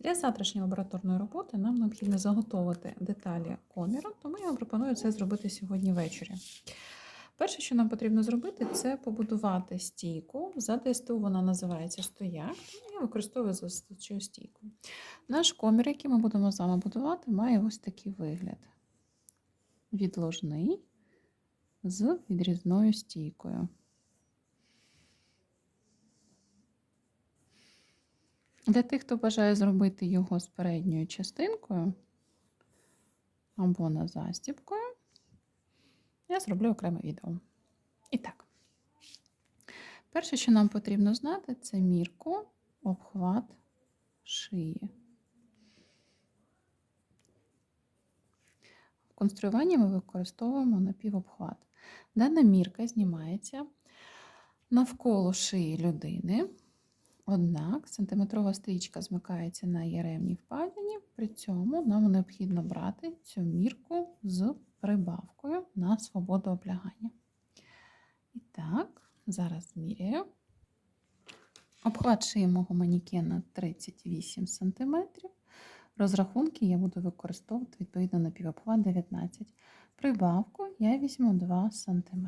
Для завтрашньої лабораторної роботи нам необхідно заготовити деталі коміру, тому я вам пропоную це зробити сьогодні ввечері. Перше, що нам потрібно зробити, це побудувати стійку. За ДСТУ вона називається стояк, тому я використовую за стійку. Наш комір, який ми будемо з вами будувати, має ось такий вигляд: відложний з відрізною стійкою. Для тих, хто бажає зробити його з передньою частинкою або на застібкою, я зроблю окреме відео. І так, перше, що нам потрібно знати, це мірку, обхват шиї. В конструюванні ми використовуємо напівобхват. Дана мірка знімається навколо шиї людини. Однак сантиметрова стрічка змикається на яремній впадині, при цьому нам необхідно брати цю мірку з прибавкою на свободу облягання. І так, зараз зміряю. Обхват шиї мого манікена 38 см. Розрахунки я буду використовувати відповідно на півобхват 19 Прибавку я візьму 2 см.